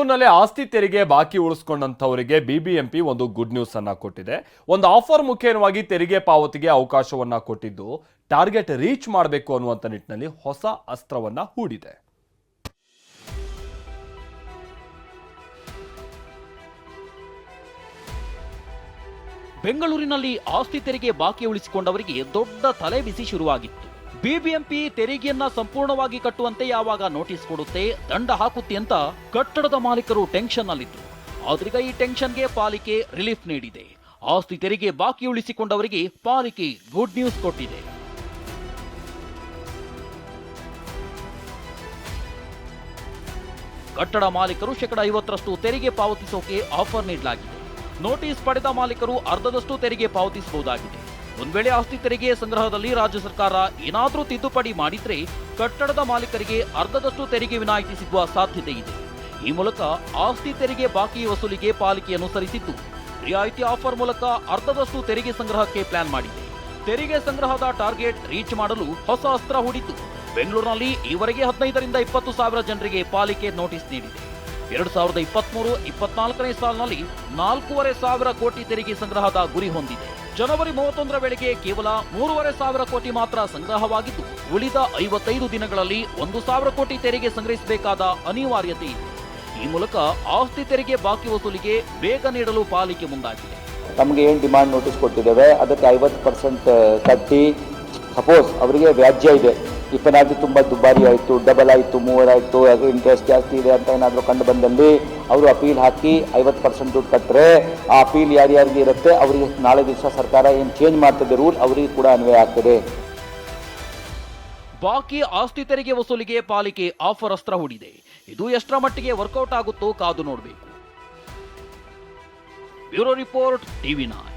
ಬೆಂಗಳೂರಿನಲ್ಲಿ ಆಸ್ತಿ ತೆರಿಗೆ ಬಾಕಿ ಉಳಿಸ್ಕೊಂಡಂಥವರಿಗೆ ಬಿಬಿಎಂಪಿ ಒಂದು ಗುಡ್ ನ್ಯೂಸ್ ಅನ್ನ ಕೊಟ್ಟಿದೆ. ಒಂದು ಆಫರ್ ಮುಖೇನವಾಗಿ ತೆರಿಗೆ ಪಾವತಿಗೆ ಅವಕಾಶವನ್ನ ಕೊಟ್ಟಿದ್ದು ಟಾರ್ಗೆಟ್ ರೀಚ್ ಮಾಡಬೇಕು ಅನ್ನುವಂಥ ನಿಟ್ಟಿನಲ್ಲಿ ಹೊಸ ಅಸ್ತ್ರವನ್ನ ಹೂಡಿದೆ. ಬೆಂಗಳೂರಿನಲ್ಲಿ ಆಸ್ತಿ ತೆರಿಗೆ ಬಾಕಿ ಉಳಿಸಿಕೊಂಡವರಿಗೆ ದೊಡ್ಡ ತಲೆಬಿಸಿ ಶುರುವಾಗಿತ್ತು. ಬಿಬಿಎಂಪಿ ತೆರಿಗೆಯನ್ನ ಸಂಪೂರ್ಣವಾಗಿ ಕಟ್ಟುವಂತೆ ಯಾವಾಗ ನೋಟಿಸ್ ಕೊಡುತ್ತೆ, ದಂಡ ಹಾಕುತ್ತೆ ಅಂತ ಕಟ್ಟಡದ ಮಾಲೀಕರು ಟೆನ್ಷನ್ ಅಲ್ಲಿದ್ರು ಆದ್ರೀಗ ಈ ಟೆನ್ಷನ್ಗೆ ಪಾಲಿಕೆ ರಿಲೀಫ್ ನೀಡಿದೆ. ಆಸ್ತಿ ತೆರಿಗೆ ಬಾಕಿ ಉಳಿಸಿಕೊಂಡವರಿಗೆ ಪಾಲಿಕೆ ಗುಡ್ ನ್ಯೂಸ್ ಕೊಟ್ಟಿದೆ. ಕಟ್ಟಡ ಮಾಲೀಕರು ಶೇಕಡ ಐವತ್ತರಷ್ಟು ತೆರಿಗೆ ಪಾವತಿಸೋಕೆ ಆಫರ್ ನೀಡಲಾಗಿದೆ. ನೋಟಿಸ್ ಪಡೆದ ಮಾಲೀಕರು ಅರ್ಧದಷ್ಟು ತೆರಿಗೆ ಪಾವತಿಸಬಹುದಾಗಿದೆ. ಒಂದ್ ವೇಳೆ ಆಸ್ತಿ ತೆರಿಗೆ ಸಂಗ್ರಹದಲ್ಲಿ ರಾಜ್ಯ ಸರ್ಕಾರ ಏನಾದರೂ ತಿದ್ದುಪಡಿ ಮಾಡಿದ್ರೆ ಕಟ್ಟಡದ ಮಾಲೀಕರಿಗೆ ಅರ್ಧದಷ್ಟು ತೆರಿಗೆ ವಿನಾಯಿತಿ ಸಿಗುವ ಸಾಧ್ಯತೆ ಇದೆ. ಈ ಮೂಲಕ ಆಸ್ತಿ ತೆರಿಗೆ ಬಾಕಿ ವಸೂಲಿಗೆ ಪಾಲಿಕೆ ಅನುಸರಿಸಿದ್ದು, ರಿಯಾಯಿತಿ ಆಫರ್ ಮೂಲಕ ಅರ್ಧದಷ್ಟು ತೆರಿಗೆ ಸಂಗ್ರಹಕ್ಕೆ ಪ್ಲಾನ್ ಮಾಡಿದೆ. ತೆರಿಗೆ ಸಂಗ್ರಹದ ಟಾರ್ಗೆಟ್ ರೀಚ್ ಮಾಡಲು ಹೊಸ ಅಸ್ತ್ರ ಹೂಡಿದ್ದು ಬೆಂಗಳೂರಿನಲ್ಲಿ ಈವರೆಗೆ ಹದಿನೈದರಿಂದ ಇಪ್ಪತ್ತು ಸಾವಿರ ಜನರಿಗೆ ಪಾಲಿಕೆ ನೋಟಿಸ್ ನೀಡಿದೆ. ಎರಡು ಸಾವಿರದ ಇಪ್ಪತ್ಮೂರು, ಇಪ್ಪತ್ನಾಲ್ಕನೇ ಸಾಲಿನಲ್ಲಿ ನಾಲ್ಕೂವರೆ ಸಾವಿರ ಕೋಟಿ ತೆರಿಗೆ ಸಂಗ್ರಹದ ಗುರಿ ಹೊಂದಿದೆ. ಜನವರಿ ಮೂವತ್ತೊಂದರ ವೇಳೆಗೆ ಕೇವಲ ಮೂರುವರೆ ಸಾವಿರ ಕೋಟಿ ಮಾತ್ರ ಸಂಗ್ರಹವಾಗಿದ್ದು, ಉಳಿದ ಐವತ್ತೈದು ದಿನಗಳಲ್ಲಿ ಒಂದು ಸಾವಿರ ಕೋಟಿ ತೆರಿಗೆ ಸಂಗ್ರಹಿಸಬೇಕಾದ ಅನಿವಾರ್ಯತೆ ಇದೆ. ಈ ಮೂಲಕ ಆಸ್ತಿ ತೆರಿಗೆ ಬಾಕಿ ವಸೂಲಿಗೆ ಬೇಗ ನೀಡಲು ಪಾಲಿಕೆ ಮುಂದಾಗಿದೆ. ತಮಗೆ ಏನು ಡಿಮಾಂಡ್ ನೋಟಿಸ್ ಕೊಟ್ಟಿದ್ದೇವೆ, ಅದಕ್ಕೆ ಐವತ್ತು ಪರ್ಸೆಂಟ್ ಕಟ್ಟಿ ಸಪೋಸ್ ಅವರಿಗೆ ವ್ಯಾಜ್ಯ ಇದೆ. ಈ ಪೆನಾಲ್ಟಿ ತುಂಬ ದುಬಾರಿ ಆಯಿತು ಡಬಲ್ ಆಯಿತು ಮೂವರಾಯಿತು ಅದು ಇಂಟ್ರೆಸ್ಟ್ ಜಾಸ್ತಿ ಇದೆ ಅಂತ ಏನಾದರೂ ಕಂಡು ಬಂದಲ್ಲಿ ಅವರು ಅಪೀಲ್ ಹಾಕಿ ಐವತ್ತು ಪರ್ಸೆಂಟ್ ದುಡ್ಡು ಕಟ್ಟರೆ ಆ ಅಪೀಲ್ ಯಾರ್ಯಾರಿಗೆ ಇರುತ್ತೆ, ಅವರಿಗೆ ನಾಳೆ ದಿವಸ ಸರ್ಕಾರ ಏನು ಚೇಂಜ್ ಮಾಡ್ತದೆ ರೂಲ್ ಅವರಿಗೆ ಕೂಡ ಅನ್ವಯ ಆಗ್ತದೆ. ಬಾಕಿ ಆಸ್ತಿ ತೆರಿಗೆ ವಸೂಲಿಗೆ ಪಾಲಿಕೆ ಆಫರ್ ಅಸ್ತ್ರ ಹೂಡಿದೆ. ಇದು ಎಷ್ಟರ ಮಟ್ಟಿಗೆ ವರ್ಕೌಟ್ ಆಗುತ್ತೋ ಕಾದು ನೋಡಬೇಕು. Bureau report, TV nine